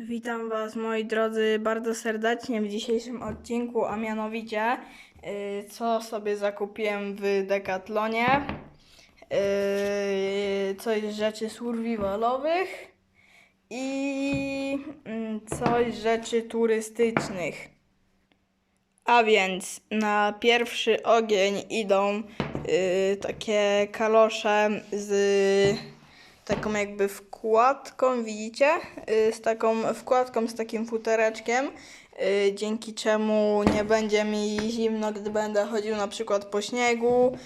Witam Was, moi drodzy, bardzo serdecznie w dzisiejszym odcinku, a mianowicie yy, co sobie zakupiłem w Decathlonie. Yy, coś z rzeczy survivalowych i mm, coś z rzeczy turystycznych. A więc na pierwszy ogień idą yy, takie kalosze z taką jakby wkładką, widzicie? Yy, z taką wkładką, z takim futereczkiem, yy, dzięki czemu nie będzie mi zimno, gdy będę chodził na przykład po śniegu.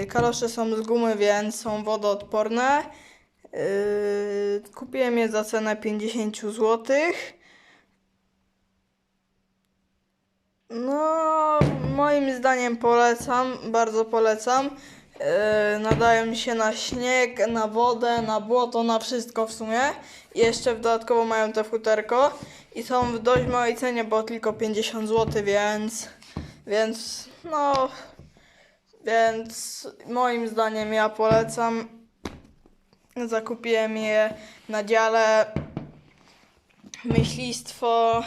Yy, kalosze są z gumy, więc są wodoodporne. Kupiłem je za cenę 50 złotych. No, moim zdaniem polecam, bardzo polecam. Yy, nadają się na śnieg, na wodę, na błoto, na wszystko w sumie. I jeszcze dodatkowo mają te futerko i są w dość małej cenie, bo tylko 50 zł, więc, więc no, więc moim zdaniem ja polecam. Zakupiłem je na dziale myślistwo,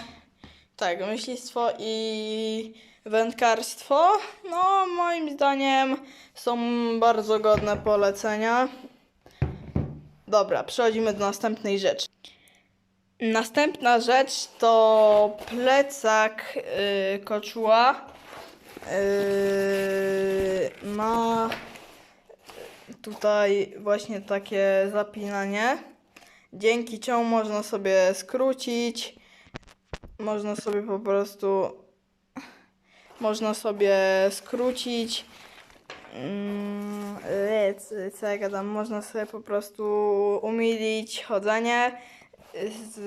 tak, myślistwo i wędkarstwo. No, moim zdaniem są bardzo godne polecenia. Dobra, przechodzimy do następnej rzeczy. Następna rzecz to plecak yy, koczuła. Yy, ma tutaj właśnie takie zapinanie, dzięki czemu można sobie skrócić, można sobie po prostu można sobie skrócić mm, co ja gadam, można sobie po prostu umilić chodzenie z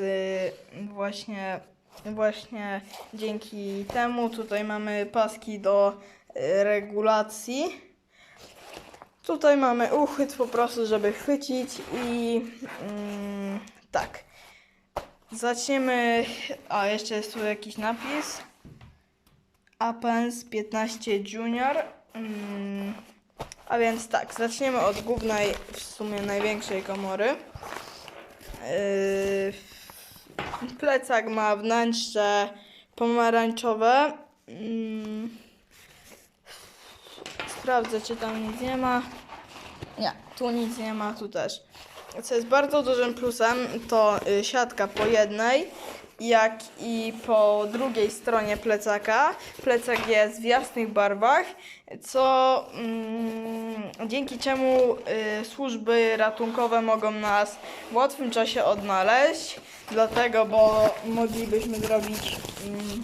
właśnie właśnie dzięki temu tutaj mamy paski do e, regulacji Tutaj mamy uchwyt po prostu, żeby chwycić i mm, tak. Zaczniemy. A jeszcze jest tu jakiś napis. Apens 15 Junior. Mm, a więc tak, zaczniemy od głównej, w sumie największej komory. Yy, plecak ma wnętrze pomarańczowe. Mm, Sprawdzę, czy tam nic nie ma. Nie, tu nic nie ma, tu też. Co jest bardzo dużym plusem, to y, siatka po jednej, jak i po drugiej stronie plecaka. Plecak jest w jasnych barwach, co mm, dzięki czemu y, służby ratunkowe mogą nas w łatwym czasie odnaleźć. Dlatego, bo moglibyśmy zrobić. Mm,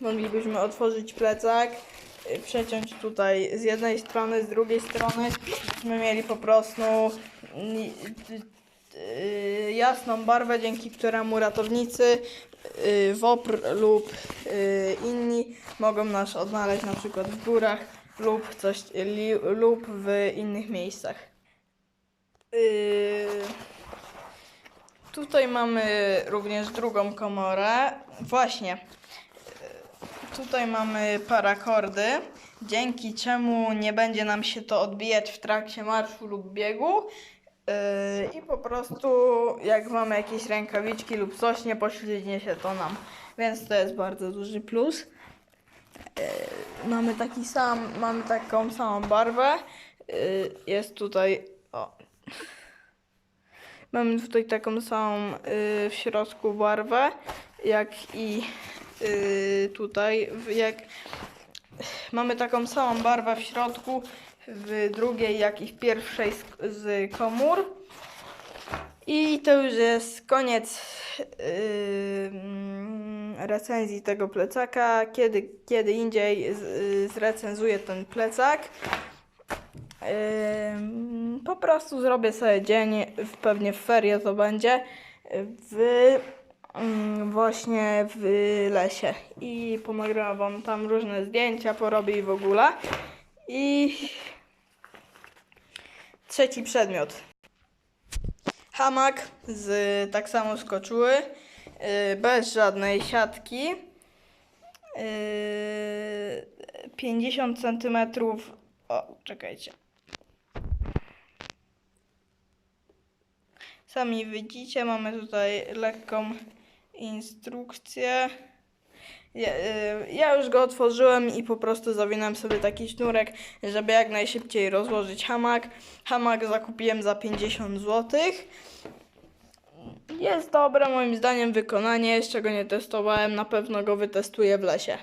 moglibyśmy otworzyć plecak, przeciąć tutaj z jednej strony, z drugiej strony, byśmy mieli po prostu ni- y, jasną barwę, dzięki któremu ratownicy y, WOPR lub y, inni mogą nas odnaleźć na przykład w górach lub coś lub w innych miejscach. Tutaj mamy również drugą komorę. Właśnie, Tutaj mamy parakordy, dzięki czemu nie będzie nam się to odbijać w trakcie marszu lub biegu. Yy, I po prostu jak mamy jakieś rękawiczki lub coś, nie poślizgnie się to nam. Więc to jest bardzo duży plus. Yy, mamy taki sam, mamy taką samą barwę. Yy, jest tutaj. O. Mamy tutaj taką samą w środku barwę, jak i yy, tutaj. Jak mamy taką samą barwę w środku, w drugiej, jak i w pierwszej z, z komór. I to już jest koniec yy, recenzji tego plecaka. Kiedy, kiedy indziej yy, zrecenzuję ten plecak. Ym, po prostu zrobię sobie dzień, pewnie w ferie to będzie, w właśnie w lesie i ponagrywam wam tam różne zdjęcia, porobię i w ogóle. I trzeci przedmiot. Hamak z tak samo z koczuły, yy, bez żadnej siatki. Yy, 50 centymetrów. O, czekajcie. sami widzicie, mamy tutaj lekką instrukcję. Ja, y, ja już go otworzyłem i po prostu zawinąłem sobie taki sznurek, żeby jak najszybciej rozłożyć hamak. Hamak zakupiłem za 50 zł. Jest dobre moim zdaniem wykonanie, jeszcze go nie testowałem, na pewno go wytestuję w lesie.